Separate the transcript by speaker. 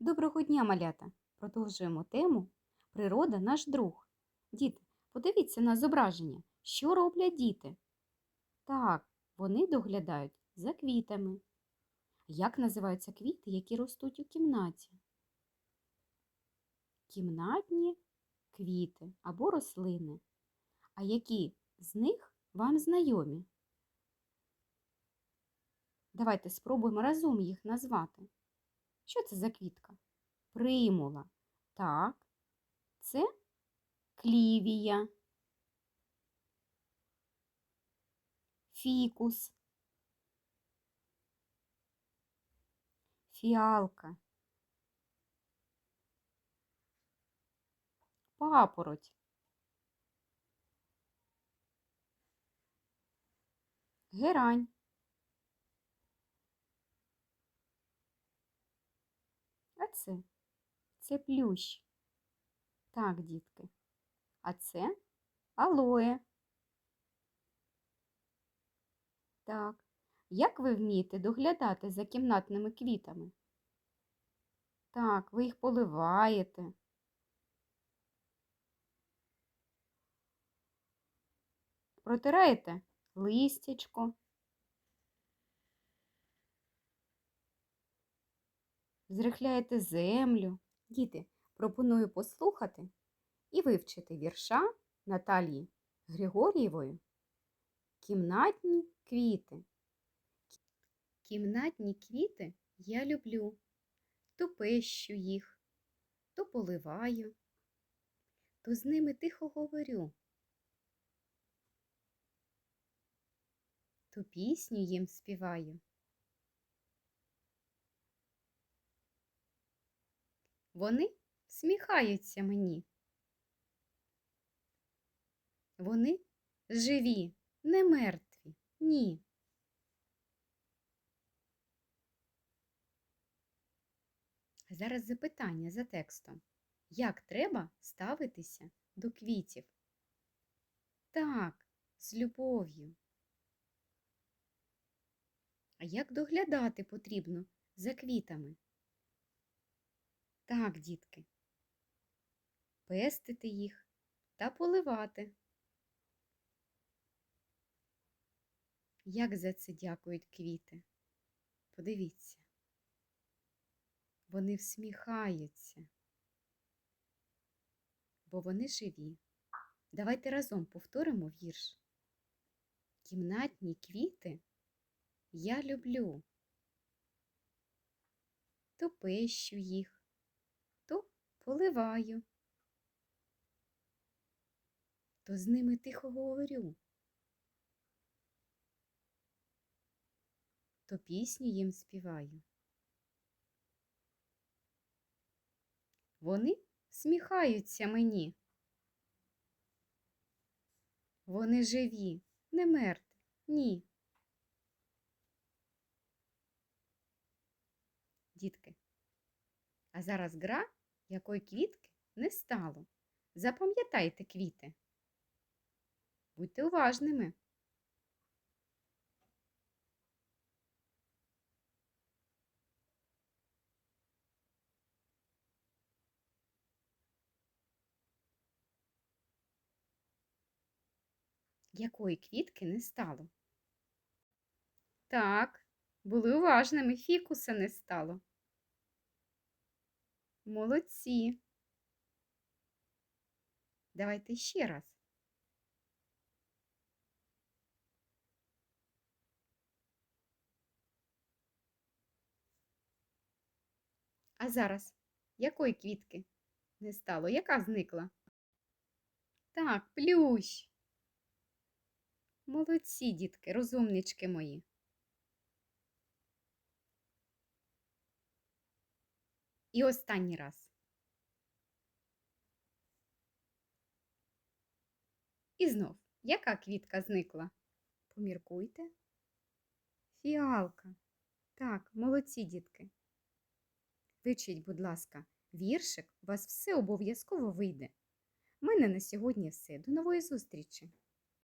Speaker 1: Доброго дня, малята! Продовжуємо тему Природа наш друг. Діти, подивіться на зображення. Що роблять діти? Так, вони доглядають за квітами. Як називаються квіти, які ростуть у кімнаті? Кімнатні квіти або рослини. А які з них вам знайомі? Давайте спробуємо разом їх назвати. Що це за квітка? Примула. Так, це клівія. Фікус. Фіалка. Папороть. Герань. А це? Це плющ. Так, дітки. А це алоє. Так. Як ви вмієте доглядати за кімнатними квітами? Так, ви їх поливаєте. Протираєте листячко. Зрихляєте землю. Діти, пропоную послухати і вивчити вірша Наталії Григорієвої Кімнатні квіти. Кімнатні квіти я люблю, то пещу їх, то поливаю, то з ними тихо говорю, то пісню їм співаю. Вони сміхаються мені. Вони живі, не мертві, ні. Зараз запитання за текстом. Як треба ставитися до квітів? Так, з любов'ю. А як доглядати потрібно за квітами? Так, дітки. Пестити їх та поливати. Як за це дякують квіти? Подивіться. Вони всміхаються, бо вони живі. Давайте разом повторимо вірш. Кімнатні квіти я люблю. То пещу їх, поливаю, то з ними тихо говорю, то пісню їм співаю. Вони сміхаються мені. Вони живі, не мертві, ні. Дітки. А зараз гра, якої квітки не стало. Запам'ятайте квіти. Будьте уважними. Якої квітки не стало? Так, були уважними, фікуса не стало. Молодці. Давайте ще раз. А зараз якої квітки не стало? Яка зникла? Так, плющ. Молодці, дітки, розумнички мої. І останній раз. І знов, яка квітка зникла? Поміркуйте. Фіалка. Так, молодці, дітки. Вивчіть, будь ласка, віршик, у вас все обов'язково вийде. У мене на сьогодні все. До нової зустрічі!